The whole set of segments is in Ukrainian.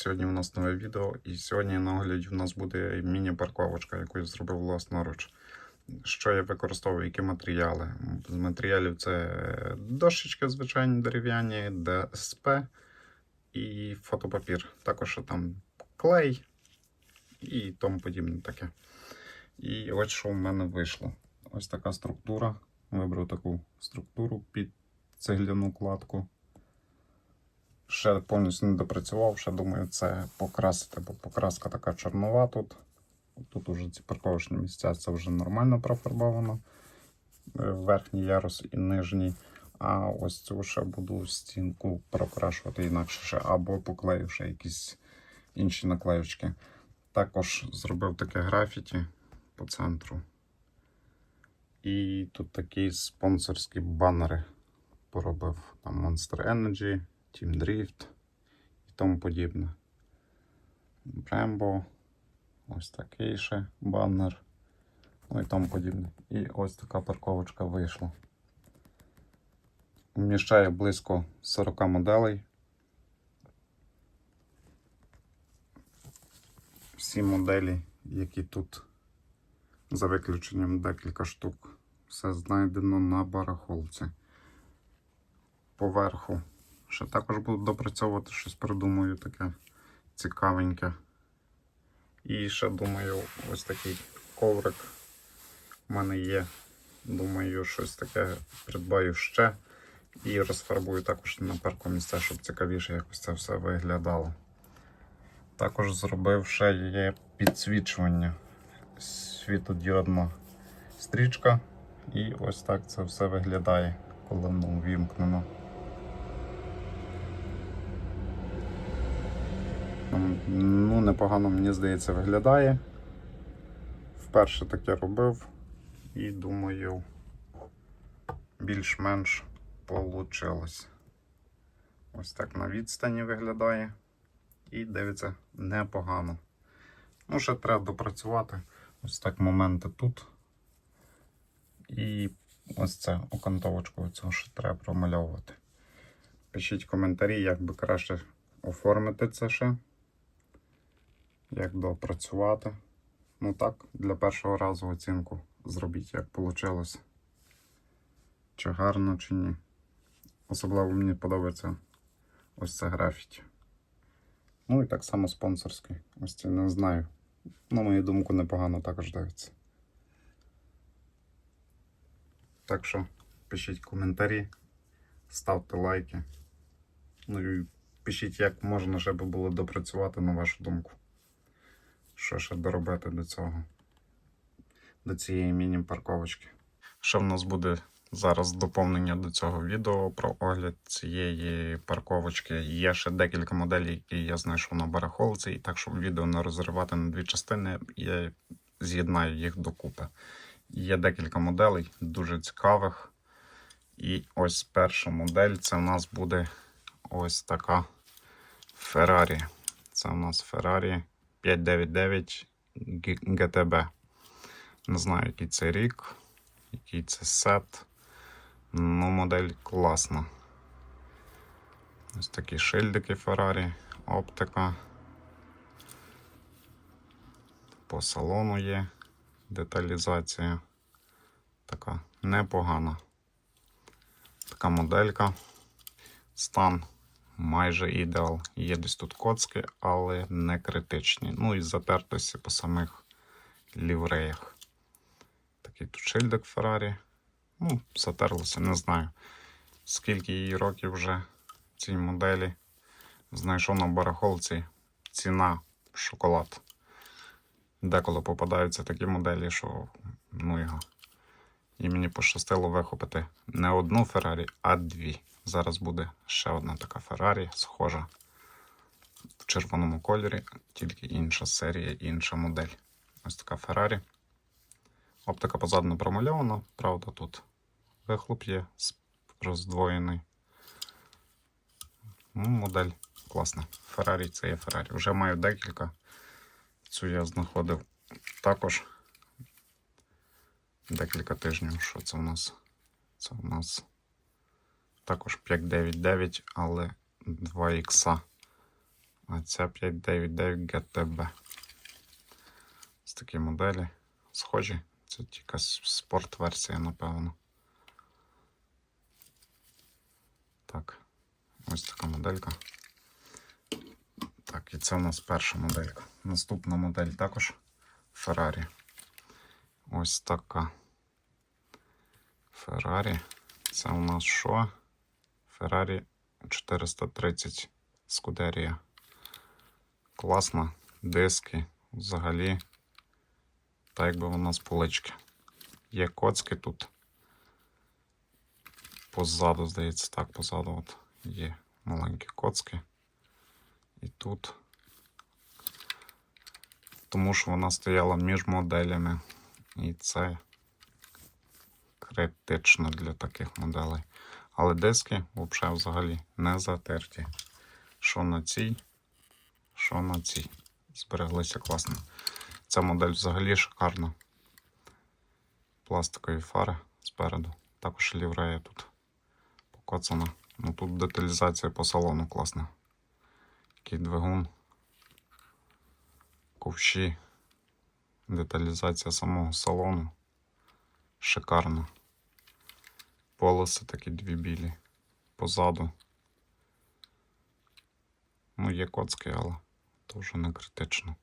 Сьогодні у нас нове відео, і сьогодні на огляді у нас буде міні-парковочка, яку я зробив власноруч. Що я використовую, які матеріали? З матеріалів це дощечки звичайні дерев'яні, ДСП і фотопапір. Також там клей і тому подібне таке. І ось що в мене вийшло. Ось така структура. Вибрав таку структуру під цегляну кладку. Ще повністю не допрацював, ще думаю, це покрасити, бо покраска така чорнова тут. Тут уже ці парковочні місця це вже нормально профарбовано. Е, Верхній ярус і нижній. А ось цю ще буду стінку прокрашувати інакше ще, або поклею ще якісь інші наклеючки. Також зробив таке графіті по центру. І тут такі спонсорські банери поробив. Там Monster Energy, Drift і тому подібне. Brembo, ось такий ще банер. Ну і тому подібне. І ось така парковочка вийшла. Вміщає близько 40 моделей. Всі моделі, які тут, за виключенням декілька штук, все знайдено на барахолці. Поверху. Ще також буду допрацьовувати щось придумаю таке цікавеньке. І ще думаю, ось такий коврик у мене є. Думаю, щось таке придбаю ще. І розфарбую також на парку місця, щоб цікавіше якось це все виглядало. Також зробив ще є підсвічування. Світодіодна стрічка. І ось так це все виглядає, коли воно вімкнено. Ну, непогано, мені здається, виглядає. Вперше таке робив і думаю, більш-менш вийшло. Ось так на відстані виглядає. І дивиться непогано. Ну, ще треба допрацювати. Ось так моменти тут. І ось це окантовочку цього ще треба промальовувати. Пишіть коментарі, як би краще оформити це ще. Як допрацювати. Ну так, для першого разу оцінку зробіть, як вийшло. Чи гарно, чи ні. Особливо мені подобається ось це графіті. Ну і так само спонсорський. Ось це не знаю. На мою думку, непогано також дивиться. Так що пишіть коментарі, ставте лайки. Ну і пишіть, як можна ще би було допрацювати на вашу думку. Що ще доробити до цього, до цієї міні-парковочки. Ще в нас буде зараз доповнення до цього відео про огляд цієї парковочки. Є ще декілька моделей, які я знайшов на барахолці, і так, щоб відео не розривати на дві частини, я з'єднаю їх докупи. Є декілька моделей, дуже цікавих. І ось перша модель це у нас буде ось така Ferrari. Це у нас Ferrari 599 GTB. Не знаю, який це рік, який це сет. Ну, модель класна. Ось такі шильдики Ferrari, оптика. По салону є деталізація. Така непогана. Така моделька. Стан майже ідеал. Є десь тут коцки, але не критичні. Ну і затертості по самих лівреях. Такий тут шильдик Ferrari. Ну, затерлося, не знаю. Скільки її років вже цій моделі. Знайшов на барахолці ціна шоколад. Деколи попадаються такі моделі, що ну його. І мені пощастило вихопити не одну Феррарі, а дві. Зараз буде ще одна така Феррарі, схожа в червоному кольорі, тільки інша серія, інша модель. Ось така Феррарі. Оптика позаду не промальована, правда, тут вихлоп є роздвоєний. Ну, модель класна. Феррарі це є Феррарі. Вже маю декілька. Цю я знаходив також декілька тижнів. Що це у нас? Це у нас також 599, але 2 ікса. А ця 599 GTB. Ось такі моделі. Схожі. Це тільки спорт-версія, напевно. Так. Ось така моделька. Так, і це у нас перша моделька. Наступна модель також Ferrari. Ось така. Ferrari. Це у нас що? Ferrari 430 Scuderia. Класна. Диски. Взагалі. Так якби вона з полички. Є коцки тут. Позаду, здається, так, позаду от є маленькі коцки. І тут. Тому що вона стояла між моделями. І це критично для таких моделей. Але диски взагалі, не затерті. Що на цій, що на цій. Збереглися класно. Ця модель взагалі шикарна. Пластикові фари спереду. Також ліврея тут покоцана. Ну тут деталізація по салону класна. Такий двигун. Ковші. Деталізація самого салону. Шикарна. Полоси такі дві білі. Позаду. Ну, є коцки, але то вже не критично.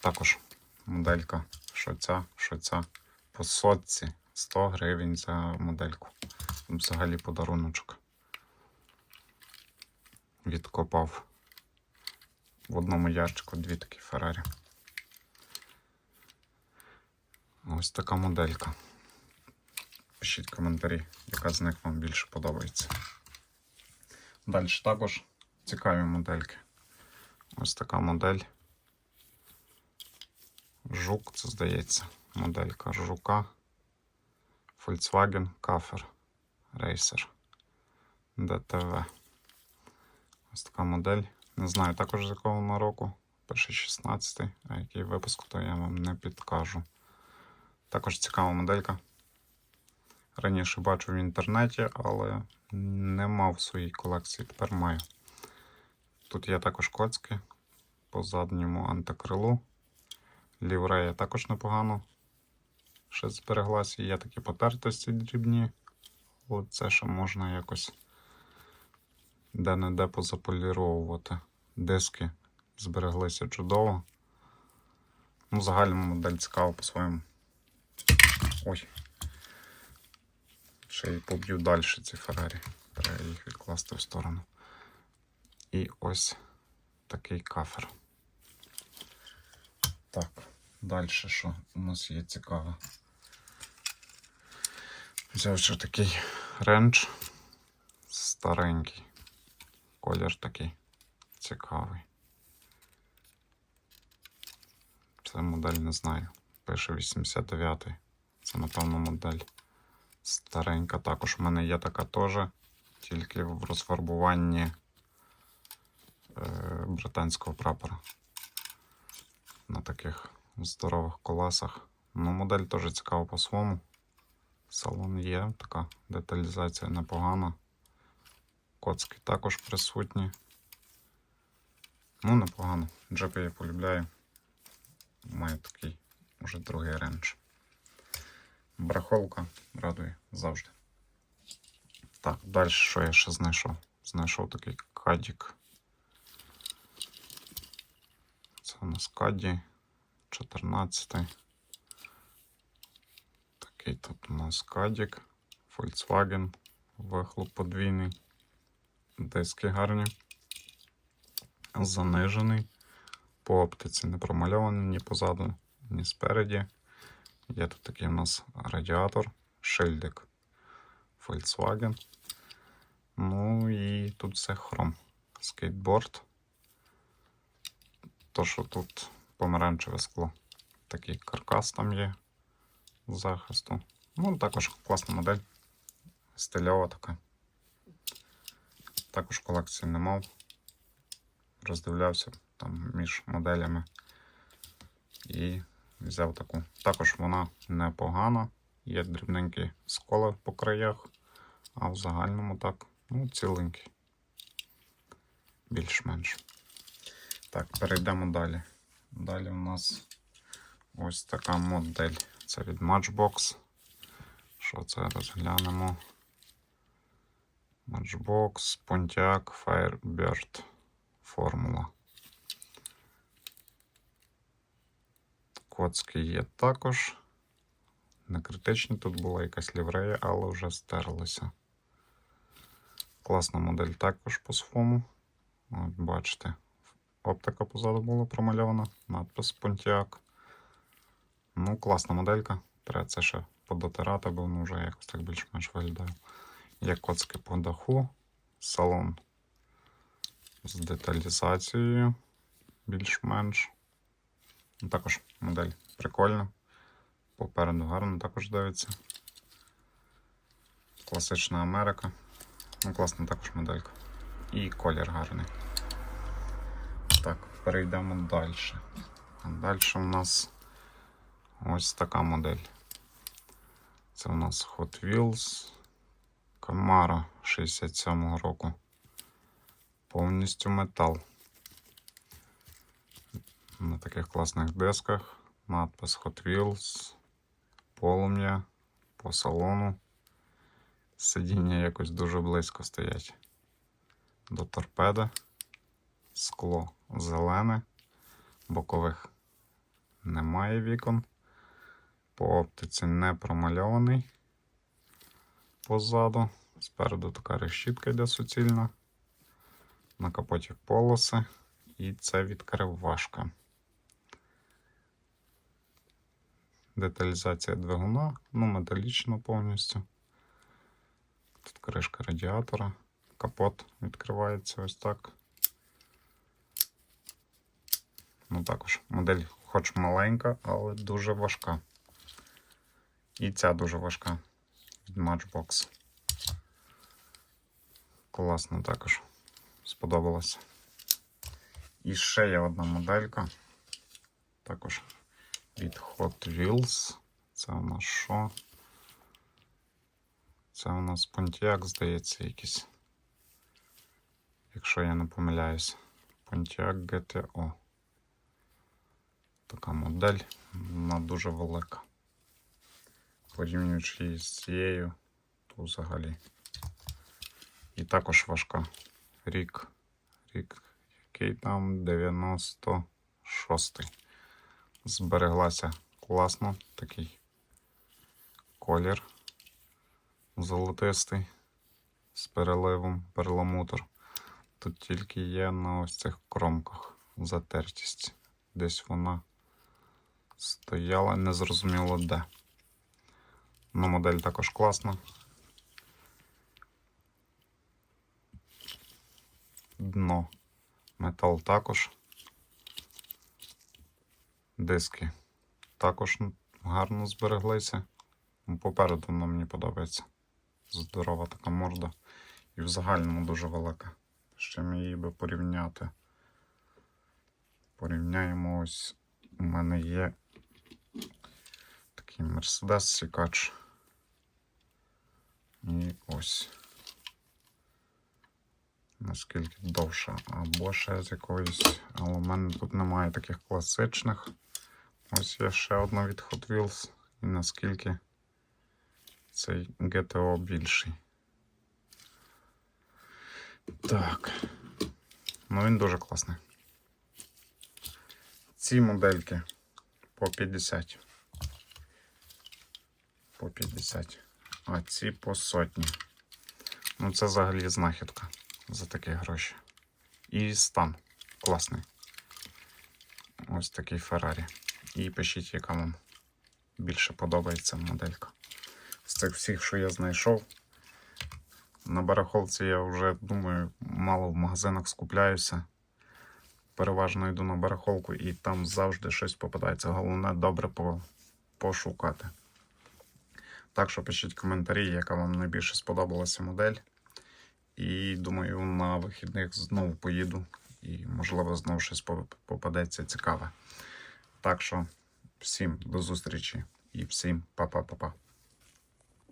Також моделька, що ця, що ця. По сотці 100 гривень за модельку. Взагалі подаруночок. Відкопав в одному ящику дві такі Феррарі. Ось така моделька. Пишіть коментарі, яка з них вам більше подобається. Далі також цікаві модельки. Ось така модель. Жук, це здається, моделька жука. Volkswagen Kaffer Racer DTV. Ось така модель. Не знаю також з якого вона року. Перший 16, а який випуск, то я вам не підкажу. Також цікава моделька. Раніше бачив в інтернеті, але не мав в своїй колекції. Тепер маю. Тут є також коцки по задньому антикрилу. Ліврея також непогано. Ще збереглася. Є такі потертості дрібні. Але це ще можна якось де-не-де позаполіровувати. Диски збереглися чудово. Ну, загальному модель цікава по-своєму. Ой. Ще й поб'ю далі ці Феррарі. Треба їх відкласти в сторону. І ось такий кафер. Так, далі що у нас є цікаве? Взяв ще такий ренч старенький. Колір такий цікавий. Це модель не знаю. Пише 89-й. Це, напевно, модель старенька. Також в мене є така теж, тільки в розфарбуванні е, британського прапора. На таких здорових колесах. Ну, модель теж цікава по-своєму. Салон є, така деталізація непогана. Коцки також присутні. Ну, непогано. Джипи я полюбляю. Маю такий уже другий ренч. Браховка радує завжди. Так, далі що я ще знайшов? Знайшов такий кадік. Це у нас каді 14. Такий тут у нас кадік. Volkswagen. Вихлоп подвійний. Диски гарні. Занижений. По оптиці не промальований ні позаду, ні спереді. Є тут такий у нас радіатор, шильдик Volkswagen. Ну і тут все хром. Скейтборд. То, що тут помаранчеве скло. Такий каркас там є захисту. Ну, також класна модель. Стильова така. Також колекції не мав. Роздивлявся там між моделями. І взяв таку. Також вона непогана. Є дрібненькі сколи по краях, а в загальному так, ну, ціленький. Більш-менш. Так, перейдемо далі. Далі у нас ось така модель. Це від Matchbox. Що це розглянемо? Matchbox, Pontiac, Firebird формула. Коцки є також. Не критичні, тут була якась ліврея, але вже стерлися. Класна модель також по своєму. От бачите, оптика позаду була промальована, надпис Pontiac. Ну, класна моделька. Треба це ще подотирати, бо воно вже якось так більш-менш виглядає. Є коцки по даху, салон з деталізацією більш-менш. Ну, Також модель прикольна. Попереду гарно також дивиться. Класична Америка. Ну, класна також моделька. І колір гарний. Так, перейдемо далі. Далі у нас ось така модель. Це у нас Hot Wheels Camaro 67-го року. Повністю метал. На таких класних дисках. Надпис Hot Wheels, полум'я по салону. Сидіння якось дуже близько стоять до торпеди. Скло зелене, бокових немає вікон. По оптиці не промальований позаду. Спереду така решітка йде суцільна. На капоті полоси. І це відкривашка. Деталізація двигуна, ну, металічно повністю. Тут кришка радіатора, капот відкривається ось так. Ну, також модель хоч маленька, але дуже важка. І ця дуже важка від Matchbox. Класно також. Сподобалося. І ще є одна моделька. Також від Hot Wheels. Це у нас що? Це у нас Pontiac, здається, якийсь. Якщо я не помиляюсь. Pontiac GTO. Така модель, вона дуже велика. Порівнюючи її з цією, то взагалі. І також важка. Рік. Рік, який там 96-й. Збереглася класно такий колір золотистий з переливом перламутр. Тут тільки є на ось цих кромках затертість. Десь вона стояла, незрозуміло де. Ну, модель також класна. Дно. Метал також. Диски також гарно збереглися. Ну, Попереду воно мені подобається. Здорова така морда. І в загальному дуже велика. З чим її би порівняти. Порівняємо ось. У мене є такий Mercedes Сікач. І ось. Наскільки довша, або ще з якоїсь. Але у мене тут немає таких класичних. Ось є ще одна від Hot Wheels. І наскільки цей GTO більший. Так. Ну він дуже класний. Ці модельки по 50. По 50. А ці по сотні. Ну, це взагалі знахідка за такі гроші. І стан класний. Ось такий Феррарі. І пишіть, яка вам більше подобається моделька. З цих всіх, що я знайшов. На барахолці я вже думаю, мало в магазинах скупляюся. Переважно йду на барахолку і там завжди щось попадається. Головне добре по- пошукати. Так що пишіть коментарі, яка вам найбільше сподобалася модель. І думаю, на вихідних знову поїду. І, можливо, знову щось попадеться цікаве. Так що всім до зустрічі і всім па-па-па-па.